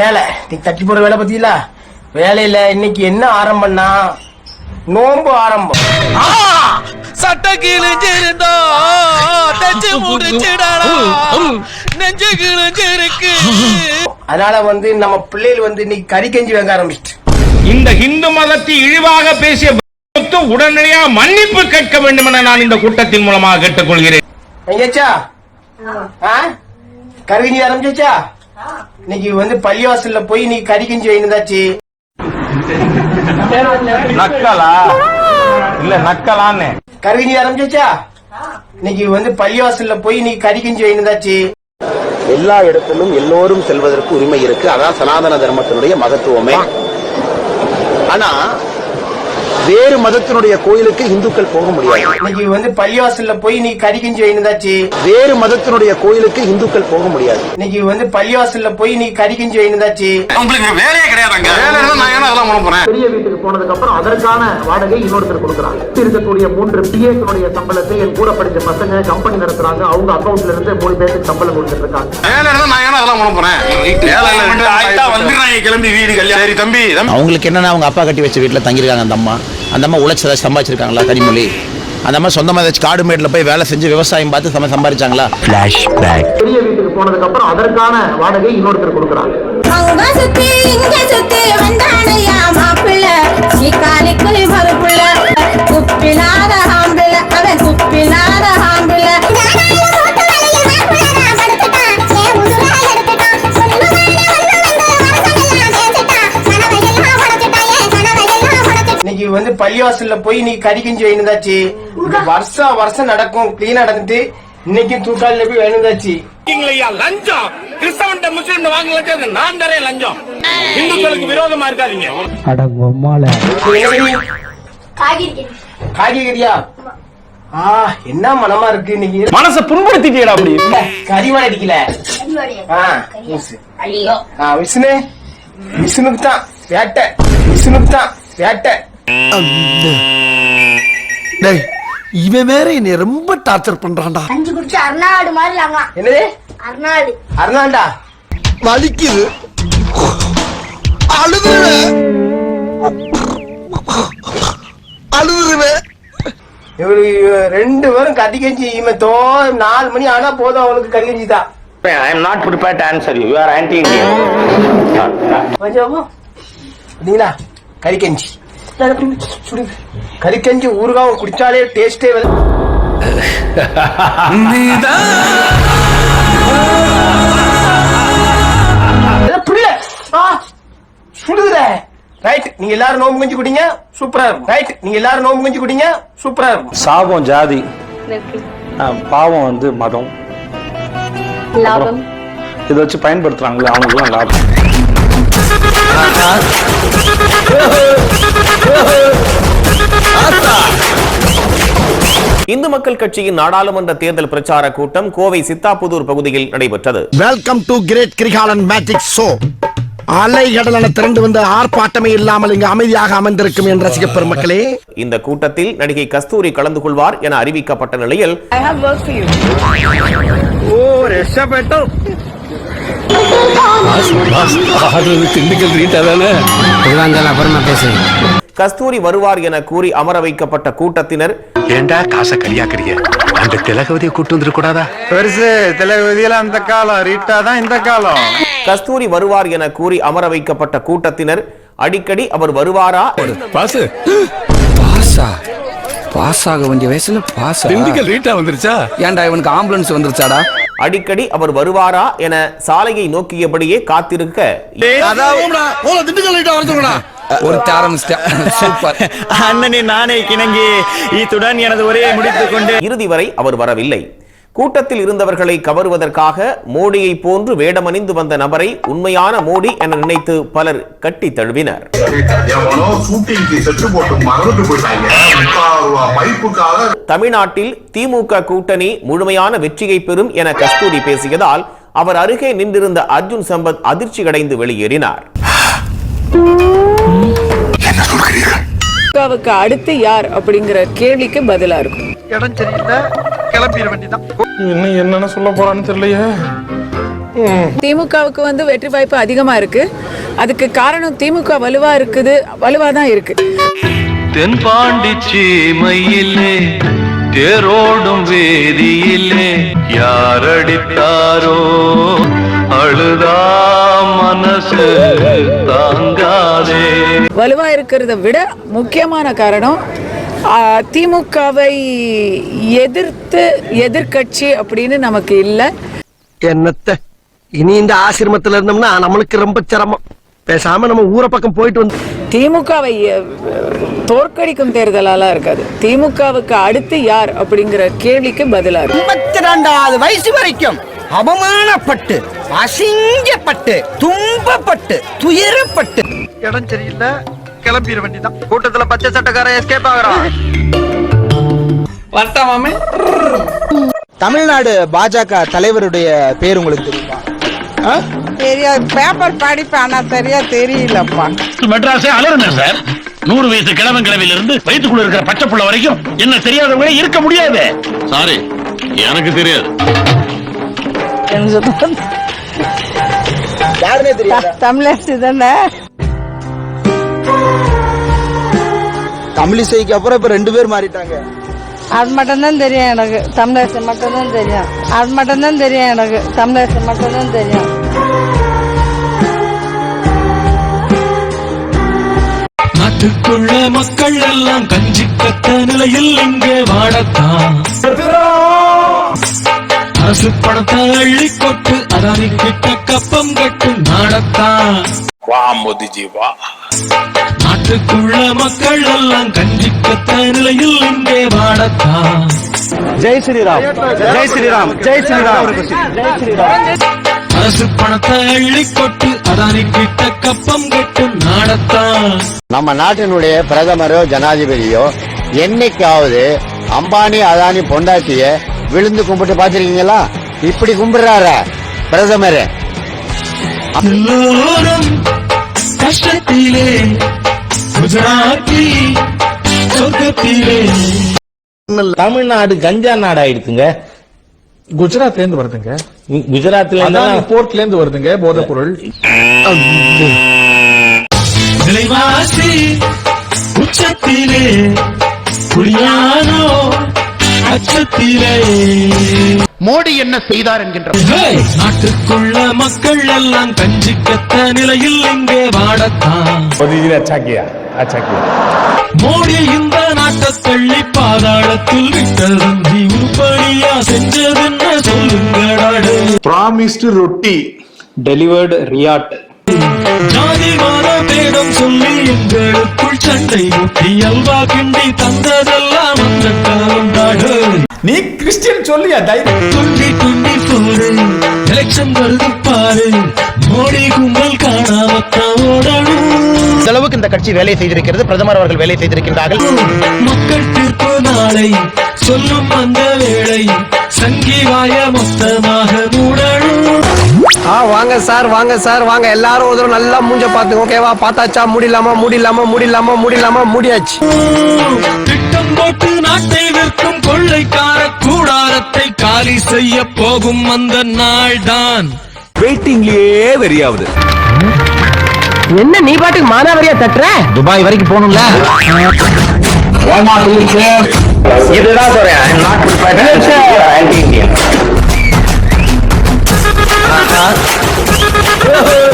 வேலை. நீ தட்டி போற வேலை பத்தியில? வேலையில இன்னைக்கு என்ன ஆரம்பம்னா நோன்பு ஆரம்பம். சட்ட கிழிஞ்சிருந்தா தச்சு முடிச்சிடலாம் நெஞ்சு கிழிஞ்சிருக்கு. அதனால வந்து நம்ம பிள்ளைகள் வந்து இன்னைக்கு கறி கஞ்சி வாங்க ஆரம்பிச்சிட்டு. இந்த இந்து மதத்தை இழிவாக பேசிய உடனடியாக மன்னிப்பு கேட்க வேண்டும் என நான் இந்த கூட்டத்தின் மூலமாக கேட்டுக்கொள்கிறேன். கறி கஞ்சி ஆரம்பிச்சாச்சா? இன்னைக்கு வந்து பள்ளிவாசல்ல போய் நீ கறி கஞ்சி வாங்கிதாச்சு நக்கலா? இல்ல நக்கலான்னு. கறி கஞ்சி ஆரம்பிச்சாச்சா? இன்னைக்கு வந்து பள்ளிவாசல்ல போய் நீ கறி கஞ்சி வாங்கிதாச்சு எல்லா இடத்திலும் எல்லோரும் செல்வதற்கு உரிமை இருக்கு. அதான் சனாதன தர்மத்தினுடைய மகத்துவமே. ஆனா வேறு மதத்தினுடைய கோயிலுக்கு இந்துக்கள் போக முடியாது. இன்னைக்கு வந்து பள்ளிவாசல்ல போய் நீ கறி கஞ்சி வாங்கிதாச்சு வேறு மதத்தினுடைய கோயிலுக்கு இந்துக்கள் போக முடியாது. இன்னைக்கு வந்து பள்ளிவாசல்ல போய் நீ கறி கஞ்சி வாங்கிதாச்சு உங்களுக்கு வேலையே கிடையாதுங்க வேலை நான் ஏன்னா அதெல்லாம் பண்ண போறேன்? பெரிய வீட்டுக்கு போனதுக்கு அப்புறம் அதற்கான வாடகை இன்னொருத்தர் கொடுக்குறாங்க. இருக்கக்கூடிய மூன்று பிஎஸ்னுடைய சம்பளத்தை என் கூட படிச்ச பசங்க கம்பெனி நடத்துறாங்க. அவங்க அக்கவுண்ட்ல இருந்து மூணு பேருக்கு சம்பளம் கொடுத்துட்டு இருக்காங்க. வேலை இருந்தா நான் ஏன்னா அதெல்லாம் பண்ண போறேன்? வேலை வந்துடுறாங்க கிளம்பி வீடு கல்யாணம். சரி தம்பி தம்பி. அவங்களுக்கு என்னன்னா அவங்க அப்பா கட்டி வச்ச வீட்டில் தங்கியிருக்காங்க அந்த அம்மா. அந்த அம்மா உழைச்சி ஏதாச்சும் சம்பாதிச்சிருக்காங்களா கனிமொழி? அந்த அம்மா சொந்தமாக ஏதாச்சும் காடு மேட்டில் போய் வேலை செஞ்சு விவசாயம் பார்த்து சம சம்பாதிச்சாங்களா? பெரிய வீட்டுக்கு போனதுக்கு அப்புறம் அதற்கான வாடகை இன்னொருத்தர் கொடுக்குறாங்க. வந்து பள்ளிவாசல்ல போய் நீ கறி கஞ்சி வாங்கிதாச்சு இது வருஷம் வருஷம் நடக்கும் கிளீனா நடந்துட்டு இன்னைக்கும் தூக்காலில போய் வாங்கிதாச்சு ஐயா லஞ்சம்? கிறிஸ்தவன்ட்ட முஸ்லிம் வாங்க லஞ்சம் நான் தரேன் லஞ்சம். இந்துக்களுக்கு விரோதமா இருக்காதீங்க. காய்கறியா? ஆ என்ன மனமா இருக்கு இன்னைக்கு? மனசை புண்படுத்திட்டீடா அப்படி. கறிவாட அடிக்கல. ஆ விஷ்ணு. விஷ்ணுக்கு தான் வேட்டை. விஷ்ணுக்கு தான் வேட்டை. டேய் இவன் வேற என்னை ரொம்ப டார்ச்சர் பண்றான்டா. அஞ்சு குடிச்சு அர்நாடு மாதிரி ஆகலாம் என்னது? அர்நாடு அருணாண்டா? வலிக்குது. அழுதுருவேன் அழுதுருவேன் இவரு ரெண்டு பேரும் கஞ்சி இவன் தோ நாலு மணி ஆனா போதும் அவளுக்கு கறி கஞ்சி தான் I am not prepare to answer you you are anti Indian கொஞ்சம் அப்படிங்களா கறி கஞ்சி. எல்லாரும் அப்படி சுடுங்க. கறி கஞ்சி ஊறுகாவும் குடிச்சாலே டேஸ்டே வந்து ரைட் நீங்க எல்லாரும் நோம்பு கஞ்சி குடிங்க சூப்பரா இருக்கும். ரைட் நீங்க எல்லாரும் நோம்பு கஞ்சி குடிங்க சூப்பரா இருக்கும். சாபம் ஜாதி. பாவம் வந்து மதம். லாபம். இதை வச்சு பயன்படுத்துறாங்களே அவங்களுக்குலாம் லாபம். இந்து மக்கள் கட்சியின் நாடாளுமன்ற தேர்தல் பிரச்சார கூட்டம் கோவை சித்தாப்புதூர் பகுதியில் நடைபெற்றது. Welcome to great Kirikalan magic show அலை கடலென திரண்டு வந்த ஆர்ப்பாட்டமே இல்லாமல் இங்கு அமைதியாக அமர்ந்திருக்கும் என் ரசிக பெருமக்களே. இந்த கூட்டத்தில் நடிகை கஸ்தூரி கலந்து கொள்வார் என அறிவிக்கப்பட்ட நிலையில் கஸ்தூரி வருவார் என கூறி அமர வைக்கப்பட்ட கூட்டத்தினர் ஏண்டா காசை கரியாக்குறீங்க அந்த திலகவதியை கூட்டு வந்துட கூடாதா? பெருசு தலைவதியெல்லாம் அந்த காலம் ரீட்டா தான் இந்த காலம். கஸ்தூரி வருவார் என கூறி அமர வைக்கப்பட்ட கூட்டத்தினர் அடிக்கடி அவர் வருவாரா? பாசு. பாஸா பாஸ் ஆக வேண்டிய வயசுல பாஸ்? திண்டுக்கல் ரீட்டா வந்துருச்சா? ஏன்டா இவனுக்கு ஆம்புலன்ஸ் வந்துருச்சாடா? அடிக்கடி அவர் வருவாரா என சாலையை நோக்கியபடியே காத்திருக்க ஒரு சூப்பர். அண்ணனே நானே கிணங்கி இத்துடன் எனது உரையை முடித்துக் கொண்டு இறுதி வரை அவர் வரவில்லை. கூட்டத்தில் இருந்தவர்களை கவருவதற்காக மோடியை போன்று வேடமணிந்து வந்த நபரை உண்மையான மோடி என நினைத்து பலர் கட்டி தழுவினர். தமிழ்நாட்டில் திமுக கூட்டணி முழுமையான வெற்றியை பெறும் என கஸ்தூரி பேசியதால் அவர் அருகே நின்றிருந்த அர்ஜுன் சம்பத் அதிர்ச்சி அடைந்து வெளியேறினார். அடுத்து யார் அப்படிங்கிற கேள்விக்கு பதிலா இருக்கும். இடம் சரியில்லை கிளம்பிட வேண்டியதான் இன்னும் என்னென்ன சொல்ல போறான்னு தெரியலையே. திமுகவுக்கு வந்து வெற்றி வாய்ப்பு அதிகமா இருக்கு. அதுக்கு காரணம் திமுக வலுவா இருக்குது வலுவா தான் இருக்கு. தென்பாண்டி சீமையிலே தேரோடும் வேதியிலே யாரடித்தாரோ அழுதா மனசு தாங்காதே. வலுவா இருக்கிறத விட முக்கியமான காரணம் திமுகவை எதிர்த்து எதிர்க்கட்சி அப்படின்னு நமக்கு இல்லை. என்னத்த? இனி இந்த ஆசிரமத்துல இருந்தோம்னா நம்மளுக்கு ரொம்ப சிரமம். பேசாம நம்ம ஊரை பக்கம் போயிட்டு வந்து திமுகவை தோற்கடிக்கும் தேர்தலாலாம் இருக்காது. திமுகவுக்கு அடுத்து யார் அப்படிங்கிற கேள்விக்கு பதிலா இருக்கு. ஐம்பத்தி ரெண்டாவது வயசு வரைக்கும் அவமானப்பட்டு அசிங்கப்பட்டு துன்பப்பட்டு துயரப்பட்டு. இடம் சரியில்லை. கிளம்பிட வேண்டியதான் கூட்டத்துல பச்சை சட்டக்காரன் எஸ்கேப் ஆகுறான். தமிழ்நாடு பாஜக தலைவருடைய பேர் உங்களுக்கு தெரியுமா? தெரியா பேப்பர் படிப்பேன் ஆனா சரியா தெரியலப்பா. மெட்ராஸே அலறுங்க சார். நூறு வயசு கிழவன் கிழவில இருந்து வயிற்றுக்குள்ள இருக்கிற பச்சை புள்ள வரைக்கும் என்ன தெரியாதவங்க இருக்க முடியாது. சாரி எனக்கு தெரியாது. யாருமே தெரியாது? தமிழரசு தானே? தமிழிசைக்கு அப்புறம் இப்ப ரெண்டு பேர் மாறிட்டாங்க. அது மட்டும்தான் தெரியும் எனக்கு. தமிழரசு மட்டும்தான் தெரியும். அது மட்டும்தான் தெரியும் எனக்கு. தமிழரசு மட்டும்தான் தெரியும். நாட்டுக்குள்ள மக்கள் எல்லாம் கஞ்சி கத்த நிலையில் இங்கே வாழத்தான். அரசு பணத்தை அள்ளி கொட்டு அதானி கிட்ட கப்பம் கட்டு நாடத்தான். வா மோதிஜி வா. நாட்டுக்குள்ள மக்கள் எல்லாம் கஞ்சி கத்த நிலையில் இங்கே வாழத்தான் ஜெய் ஸ்ரீராம். ஜெய் ஸ்ரீராம். ஜெய் ஸ்ரீராம். அரசு பணத்தை அள்ளி கொட்டு அதானி கிட்ட கப்பம் கட்டு நாடத்தான் நம்ம நாட்டினுடைய பிரதமரோ ஜனாதிபதியோ என்னைக்காவது அம்பானி அதானி பொண்டாட்டிய விழுந்து கும்பிட்டு பாத்திருக்கீங்களா இப்படி கும்பிடுறாரா பிரதமர். எல்லோரும் கஷ்டத்திலே குஜராத்தி சொர்க்கத்திலே. தமிழ்நாடு கஞ்சா நாடு ஆயிடுச்சுங்க குஜராத்ல இருந்து வருதுங்க குஜராத்ல போர்ட்ல இருந்து வருதுங்க போதைப் பொருள் விலைவாசி உச்சத்திலே குடியானோ அச்சத்திலே. மோடி என்ன செய்தார் என்கின்ற! நாட்டுக்குள்ள மக்கள் எல்லாம் கஞ்சி கத்த நிலையில் இங்கே வாடத்தான். மோடி இந்த நாட்டை தள்ளி பாதாளத்தில் விட்டதன்றி உருப்படியா செஞ்சதென்ன சொல்லுங்கடாடு ப்ராமிஸ்டு ரொட்டி டெலிவர்டு ரியாட் ஜாதி மத பேதம் சொல்லி எங்களுக்குள் சண்டை முட்டி அல்வா கிண்டி தந்ததெல்லாம் நீ கிறிஸ்டியன் சொல்லியா தைரியம்? டுவெண்ட்டி டுவெண்ட்டி ஃபோர் எலெக்ஷன் வருது பாரு. மோடி கும்பல் இந்த அளவுக்கு இந்த கட்சி வேலை செய்திருக்கிறது பிரதமர் அவர்கள் வேலை செய்திருக்கின்றார்கள். மக்கள் தீர்ப்பு நாளை சொல்லும் அந்த வேளை சங்கீவாய மொத்தமாக மூடணும். ஆ வாங்க சார் வாங்க சார் வாங்க. எல்லாரும் ஒரு தடவை நல்லா மூஞ்ச பாத்துங்க ஓகேவா பார்த்தாச்சா? முடியலாமா முடியலாமா முடியலாமா முடியலாமா முடியாச்சு. திட்டம் போட்டு நாட்டை விற்கும் கொள்ளைக்கார கூடாரத்தை காலி செய்ய போகும் அந்த நாள்தான். வெயிட்டிங்லயே வெறியாவது. என்ன நீ பாட்டுக்கு மானாவரியா தட்டுற? துபாய் வரைக்கும் போகணும்ல? இதுதான் சொல்றேன் 啊